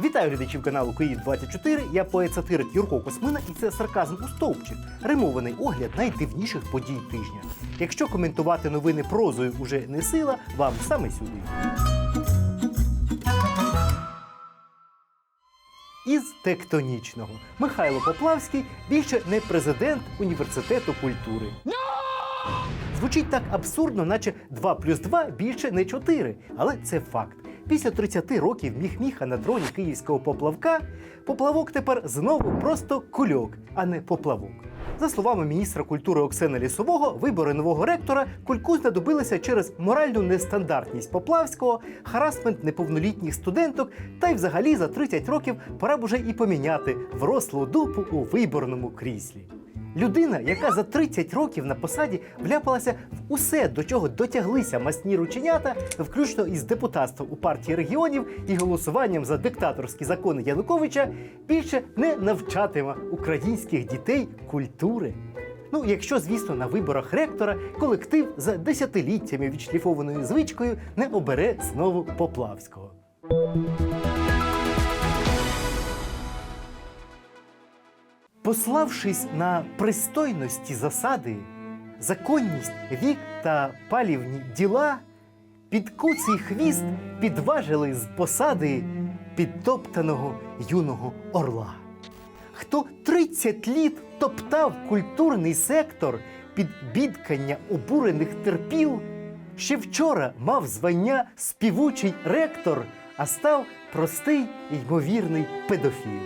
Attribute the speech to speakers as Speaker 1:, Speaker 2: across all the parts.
Speaker 1: Вітаю глядачів каналу Київ 24 Я поет-сатирик Юрко Космина, і це сарказм у стовпчик. Римований огляд найдивніших подій тижня. Якщо коментувати новини прозою уже не сила, вам саме сюди. Із тектонічного Михайло Поплавський більше не президент університету культури. Звучить так абсурдно, наче 2 плюс 2 більше не 4. Але це факт. Після 30 років міх-міха на троні київського поплавка, поплавок тепер знову просто кульок, а не поплавок. За словами міністра культури Оксени Лісового, вибори нового ректора кульку знадобилися через моральну нестандартність Поплавського, харасмент неповнолітніх студенток, та й взагалі за 30 років пора б уже і поміняти врослу дупу у виборному кріслі. Людина, яка за 30 років на посаді вляпалася в усе, до чого дотяглися масні рученята, включно із депутатством у партії регіонів і голосуванням за диктаторські закони Януковича, більше не навчатиме українських дітей культури. Ну, якщо, звісно, на виборах ректора колектив за десятиліттями відшліфованою звичкою не обере знову Поплавського. Пославшись на пристойності засади, законність вік та палівні діла, під куций хвіст підважили з посади підтоптаного юного орла. Хто 30 літ топтав культурний сектор під бідкання обурених терпіл, ще вчора мав звання співучий ректор, а став простий ймовірний педофіл.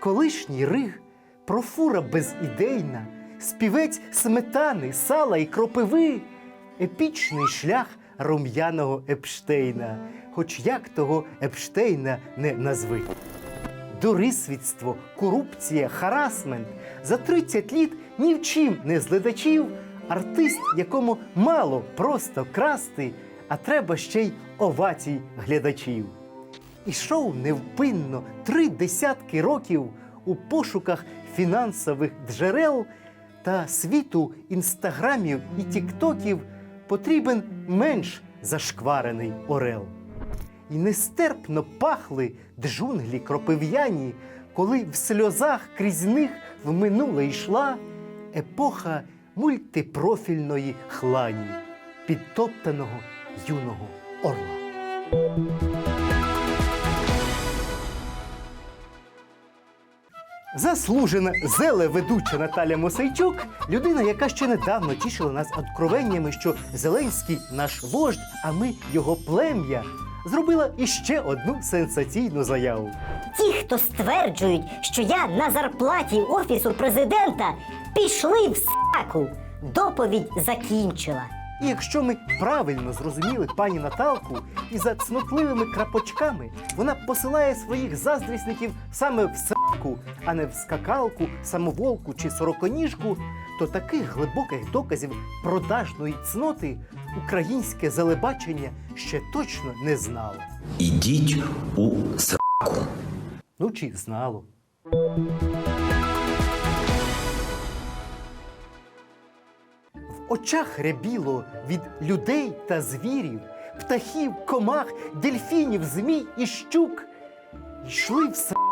Speaker 1: Колишній риг, профура безідейна, співець сметани, сала і кропиви, епічний шлях рум'яного Епштейна, хоч як того Епштейна не назви. Дурисвітство, корупція, харасмент за 30 літ ні в чим не зледачів, артист, якому мало просто красти, а треба ще й овацій глядачів. Ішов невпинно три десятки років у пошуках фінансових джерел та світу інстаграмів і тіктоків потрібен менш зашкварений орел. І нестерпно пахли джунглі кропив'яні, коли в сльозах крізь них в минуле йшла епоха мультипрофільної хлані, підтоптаного юного орла. Заслужена зелеведуча Наталя Мосейчук людина, яка ще недавно тішила нас откровеннями, що Зеленський наш вождь, а ми його плем'я, зробила іще одну сенсаційну заяву.
Speaker 2: Ті, хто стверджують, що я на зарплаті офісу президента, пішли в саку. Доповідь закінчила.
Speaker 1: І якщо ми правильно зрозуміли пані Наталку, і за цнотливими крапочками вона посилає своїх заздрісників саме в сраку, а не в скакалку, самоволку чи сороконіжку, то таких глибоких доказів продажної цноти українське залебачення ще точно не знало.
Speaker 3: Ідіть у сраку.
Speaker 1: Ну чи знало. В очах рябіло від людей та звірів, птахів, комах, дельфінів, змій і щук. Йшли в сраку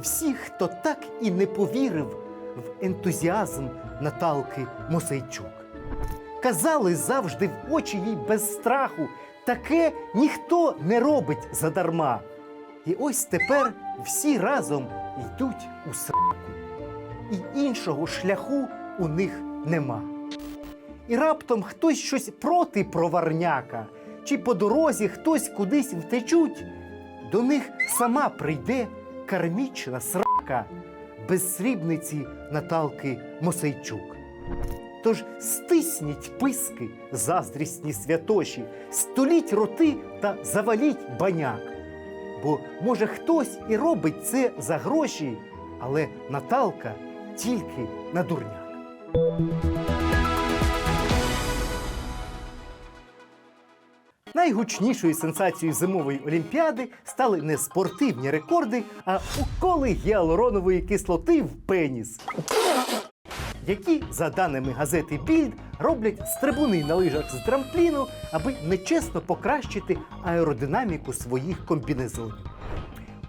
Speaker 1: всі, хто так і не повірив в ентузіазм Наталки Мосейчук. Казали завжди в очі їй без страху, таке ніхто не робить задарма. І ось тепер всі разом йдуть у сраку, і іншого шляху у них нема. І раптом хтось щось проти проварняка, чи по дорозі хтось кудись втечуть, до них сама прийде кармічна срака без срібниці Наталки Мосейчук. Тож стисніть писки, заздрісні святоші, століть роти та заваліть баняк. Бо може хтось і робить це за гроші, але Наталка тільки на дурняк. Найгучнішою сенсацією зимової олімпіади стали не спортивні рекорди, а уколи гіалуронової кислоти в пеніс. які, за даними газети Більд, роблять стрибуни на лижах з трампліну, аби нечесно покращити аеродинаміку своїх комбінезонів.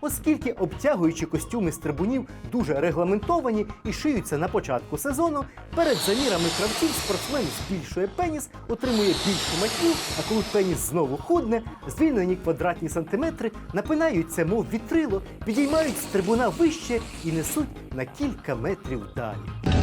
Speaker 1: Оскільки обтягуючі костюми стрибунів дуже регламентовані і шиються на початку сезону, перед замірами кравців спортсмен збільшує пеніс, отримує більшу матню, а коли пеніс знову худне, звільнені квадратні сантиметри напинаються, мов вітрило, підіймають стрибуна вище і несуть на кілька метрів далі.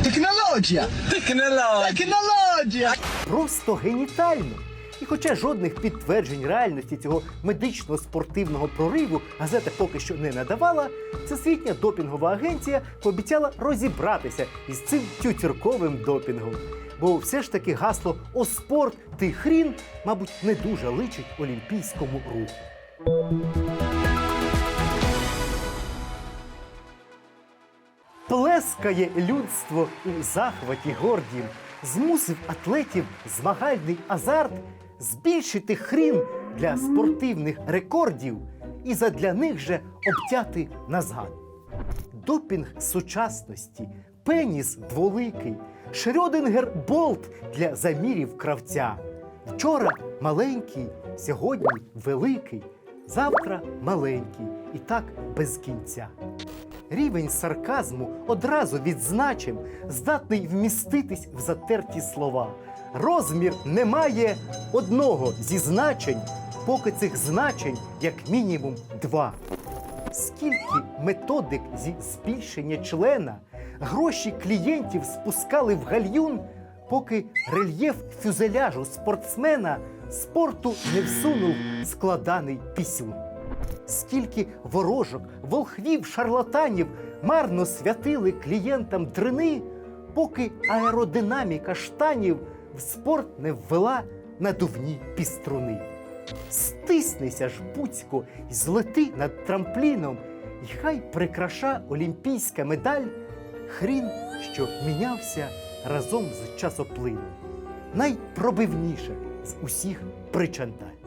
Speaker 4: Технологія! Технологія! Технологія!
Speaker 1: просто генітально. І хоча жодних підтверджень реальності цього медично-спортивного прориву газета поки що не надавала, Всесвітня допінгова агенція пообіцяла розібратися із цим тютюрковим допінгом. Бо все ж таки гасло «О спорт, ти хрін, мабуть, не дуже личить олімпійському руху. Плескає людство у захваті гордім, змусив атлетів змагальний азарт збільшити хрін для спортивних рекордів і задля них же обтяти на згад. Допінг сучасності, пеніс дволикий, Шрёдингер болт для замірів кравця. Вчора маленький, сьогодні великий, завтра маленький, і так без кінця. Рівень сарказму одразу відзначим, здатний вміститись в затерті слова. Розмір не має одного зі значень, поки цих значень як мінімум два. Скільки методик зі збільшення члена гроші клієнтів спускали в гальюн, поки рельєф фюзеляжу спортсмена спорту не всунув складаний пісюн скільки ворожок, волхвів, шарлатанів марно святили клієнтам дрини, поки аеродинаміка штанів в спорт не ввела надувні піструни. Стиснися ж, буцько, й злети над трампліном, і хай прикраша олімпійська медаль хрін, що мінявся разом з часоплином. Найпробивніше з усіх причандаль.